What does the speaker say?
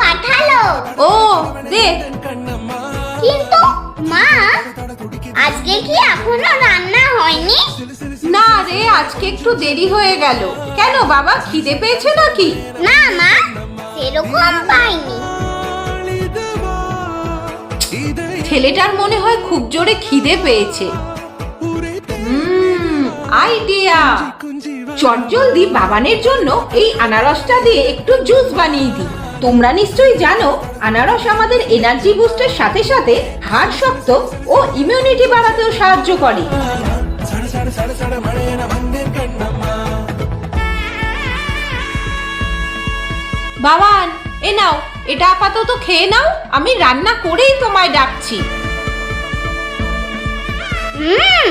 পাঠালো। ও দে। কিন্তু মা আজকে কি এখনও রান্না হয়নি? না রে আজকে একটু দেরি হয়ে গেল। কেন বাবা খিদে পেয়েছে নাকি? না মা সেরকম পাইনি। ছেলেটার মনে হয় খুব জোরে খিদে পেয়েছে। আইডিয়া চটজলদি বাবানের জন্য এই আনারসটা দিয়ে একটু জুস বানিয়ে দিই। তোমরা নিশ্চয়ই জানো, আনারস আমাদের এনার্জি বুস্টের সাথে সাথে হাড় শক্ত ও ইমিউনিটি বাড়াতেও সাহায্য করে। বাবান, এ নাও, এটা আপাতত খেয়ে নাও, আমি রান্না করেই তোমায় ডাকছি। হুম